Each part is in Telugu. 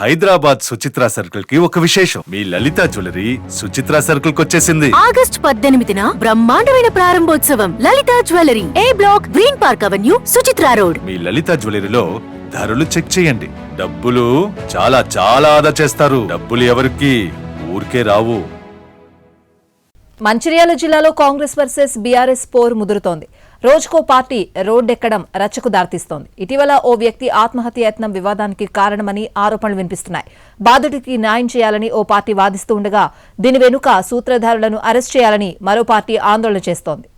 హైదరాబాద్ సుచిత్ర సర్కిల్కి ఒక విశేషం. మీ లలిత జ్యువెలరీ సుచిత్ర సర్కిల్కి వచ్చేసింది ఆగస్ట్ పద్దెనిమిదిన బ్రహ్మాండమైన ప్రారంభోత్సవం. Lalitha jewellery A block Green Park Avenue Suchitra road. మీ లలిత జ్యువెలరీలో ధరలు చెక్ చేయండి. డబ్బులు చాలా చాలా ఆదా చేస్తారు. డబ్బులు ఎవరికి? ఊరికే రావు. మంచిర్యాల జిల్లాలో కాంగ్రెస్ వర్సెస్ బీఆర్ఎస్ పోరు ముదురుతోంది. రోజుకో పార్టీ రోడ్డెక్కడం రచ్చకు దారితీస్తోంది. ఇటీవల ఓ వ్యక్తి ఆత్మహత్య యత్నం వివాదానికి కారణమని ఆరోపణలు వినిపిస్తున్నాయి. బాధితుడికి న్యాయం చేయాలని ఓ పార్టీ వాదిస్తూ ఉండగా దీని వెనుక సూత్రధారులను అరెస్ట్ చేయాలని మరో పార్టీ ఆందోళన చేస్తోంది.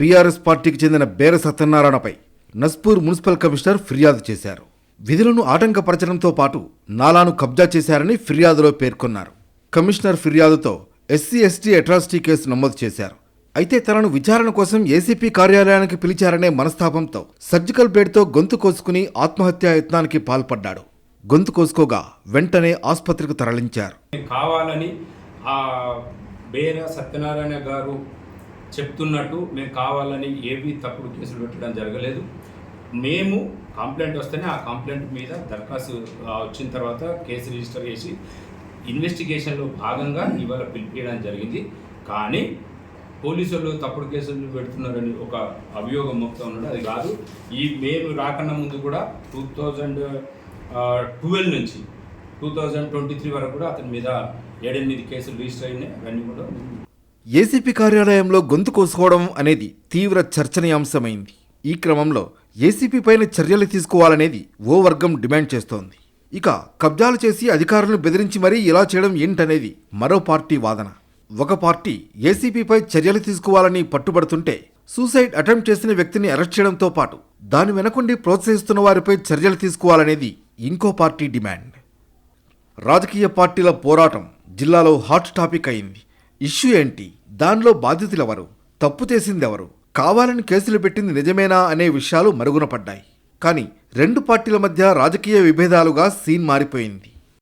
బీఆర్ఎస్ పార్టీకి చెందిన బేర సత్యనారాయణపై నస్పూర్ మున్సిపల్ కమిషనర్ ఫిర్యాదు చేశారు. విధులను ఆటంకపరచడంతో పాటు నాలాను కబ్జా చేశారని ఫిర్యాదులో పేర్కొన్నారు. కమిషనర్ ఫిర్యాదుతో ఎస్సీ ఎస్టీ అట్రాసిటీ కేసు నమోదు చేశారు. అయితే తనను విచారణ కోసం ఏసీపీ కార్యాలయానికి పిలిచారనే మనస్తాపంతో సర్జికల్ బ్లేడ్తో గొంతు కోసుకుని ఆత్మహత్యా యత్నానికి పాల్పడ్డాడు. గొంతు కోసుకోగా వెంటనే ఆసుపత్రికి తరలించారు. కావాలని ఆ బేర సత్యనారాయణ గారు చెప్తున్నట్టు మేము కావాలని ఏవి తప్పుడు కేసులు పెట్టడం జరగలేదు. మేము కంప్లైంట్ వస్తేనే ఆ కంప్లైంట్ మీద దరఖాస్తు వచ్చిన తర్వాత కేసు రిజిస్టర్ చేసి ఇన్వెస్టిగేషన్లో భాగంగా ఇవాళ పిలిపించడం జరిగింది. కానీ పోలీసులు తప్పుడు కేసులు పెడుతున్నారని ఒక అభియోగం మొత్తం ఉన్నాడు అది కాదు ఈ మేము రాకన్నా ముందు కూడా టూ థౌజండ్ ట్వెల్వ్ నుంచి టూ థౌజండ్ ట్వంటీ త్రీ వరకు కూడా అతని మీద ఏడెనిమిది కేసులు రిజిస్టర్ అయినాయి. అవన్నీ కూడా ఏసీపీ కార్యాలయంలో గొంతు కోసుకోవడం అనేది తీవ్ర చర్చనీయాంశమైంది. ఈ క్రమంలో ఏసీపీ పైన చర్యలు తీసుకోవాలనేది ఓ వర్గం డిమాండ్ చేస్తోంది. ఇక కబ్జాలు చేసి అధికారులను బెదిరించి మరీ ఇలా చేయడం ఏంటనేది మరో పార్టీ వాదన. ఒక పార్టీ ఏసీపీపై చర్యలు తీసుకోవాలని పట్టుబడుతుంటే సూసైడ్ అటెంప్ట్ చేసిన వ్యక్తిని అరెస్ట్ చేయడంతో పాటు దాని వెనకుండి ప్రోత్సహిస్తున్న వారిపై చర్యలు తీసుకోవాలనేది ఇంకో పార్టీ డిమాండ్. రాజకీయ పార్టీల పోరాటం జిల్లాలో హాట్ టాపిక్ అయింది. ఇష్యూ ఏంటి? దానిలో బాధితులెవరు? తప్పు చేసిందెవరు? కావాలని కేసులు పెట్టింది నిజమేనా అనే విషయాలు మరుగున పడ్డాయి కానీ రెండు పార్టీల మధ్య రాజకీయ విభేదాలుగా సీన్ మారిపోయింది.